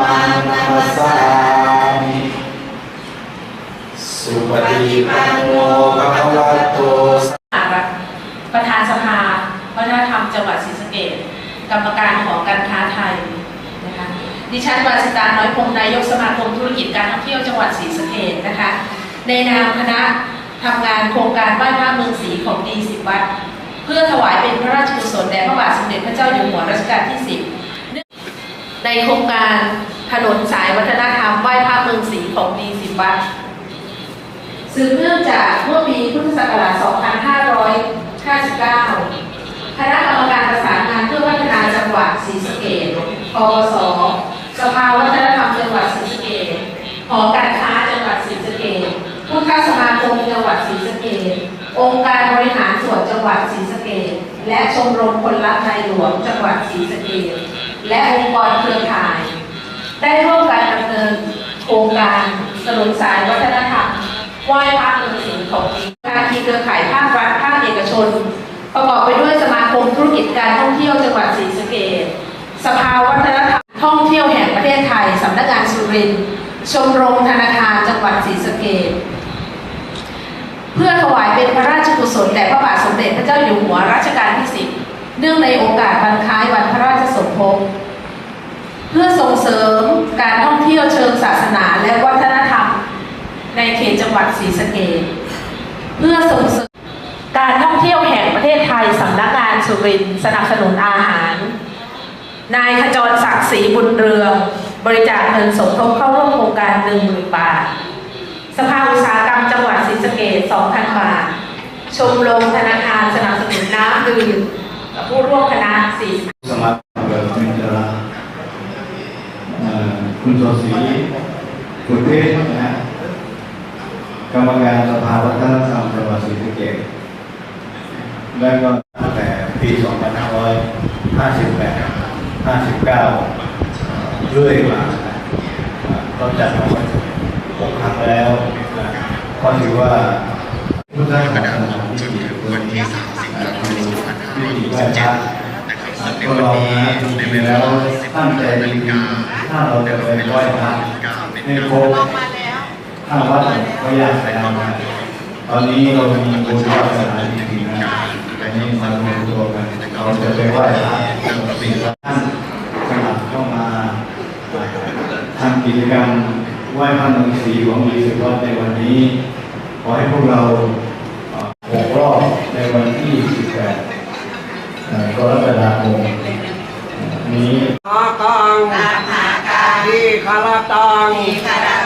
มังนัมสามิสุปฏิปันโนภะวะโตประธานสภาวัฒนธรรมจังหวัดศรีสะเกษกรรมการหอการค้าไทยนะคะดิฉันวาสิตาน้อยพงษ์นายกสมาคมธุรกิจการท่องเที่ยวจังหวัดศรีสะเกษนะคะในนามคณะทำงานโครงการไหว้พระเมืองศรีของดีสิบวัดเพื่อถวายเป็นพระราชกุศลแด่พระบาทสมเด็จพระเจ้าอยู่หัวรัชกาลที่สิบ ในโครงการถนนสายวัฒนธรรมไหว้พระเมืองศรีของดีสิบวัดสืบเนื่องจากเมื่อปีพุทธศักราช 2559 คณะกรรมการประสานงานเพื่อพัฒนาจังหวัดศรีสะเกษปวส สภาวัฒนธรรมจังหวัดศรีสะเกษหอการค้าจังหวัดศรีสะเกษผู้ค้าสมาคมจังหวัดศรีสะเกษองค์การบริหารส่วนจังหวัดศรีสะเกษและชมรมคนรักในหลวงจังหวัดศรีสะเกษ และองค์กรเครือข่าย ได้ร่วมกันดำเนินโครงการถนนสายวัฒนธรรมไหว้พระเมืองศรีของดีภาคีเครือข่ายภาครัฐภาคเอกชน ประกอบไปด้วยสมาคมธุรกิจการท่องเที่ยวจังหวัดศรีสะเกษสภาวัฒนธรรมท่องเที่ยวแห่งประเทศไทยสำนักงานสุรินทร์ชมรมธนาคารจังหวัดศรีสะเกษเพื่อถวายเป็นพระราชกุศลแด่พระบาทสมเด็จพระเจ้าอยู่หัวรัชกาลที่สิบเนื่องในโอกาสวันคล้ายวันพระราชสมภพ เพื่อส่งเสริมการท่องเที่ยวเชิงศาสนาและวัฒนธรรม ใน เขตจังหวัดศรีสะเกษเพื่อส่งเสริมการท่องเที่ยวแห่งประเทศไทยสำนักงานสุรินทร์สนับสนุนอาหาร นายขจรศักดิ์ศรีบุญเรือง บริจาคเงินสมทบเข้าร่วมโครงการหนึ่งหมื่นบาท สภาอุตสาหกรรมจังหวัดศรีสะเกษ2,000บาท ชมรมธนาคารสนับสนุนน้ำดื่มผู้ร่วมคณะ40สมัครเกิดมินตราคุณโสศรีกุลเทศนะฮะ รรมการสภาวัฒนธรรมจังหวัดศรีสะเกษและก็ตั้งแต่ปี 2558 59 เรื่อยมานะเราจัดมาหกครั้งแล้วก็ถือว่าพุทธศาสนาที่ดีวันที่30ธันวาคม2557ก็เรานะจริงๆแล้วตั้งใจจริงถ้าเราจะไปไหว้พระให้ครบ ถ้าวัดก็ยากไปแล้วนตอนนี้เรามีบุญวาสนาจริงๆนะอันนี้มารวมตัวกันเราจะไปไหว้พระสิ่งท่านสมัครเข้ามาทำกิจกรรมไหว้พระนงศรีของมีสุวัดในวันนี้ ขอให้พวกเราหกรอบในวันที่ 18เอ่อกรกฎาคมนี้อากังที่คาร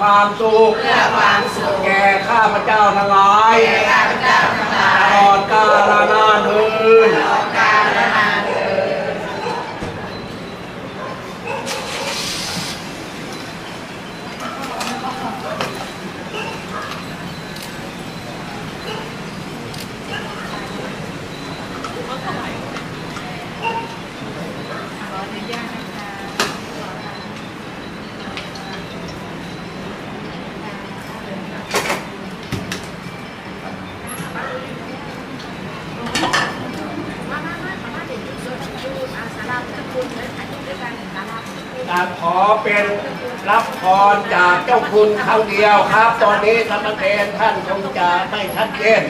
ความสุขแก่ข้าพเจ้าทั้งหลายตลอดกาลนานเทิน แต่ ขอเป็นรับพรจากเจ้าคุณครั้งเดียวครับ ตอนนี้ธรรมเทนท่านคงจะไม่ชัดเจน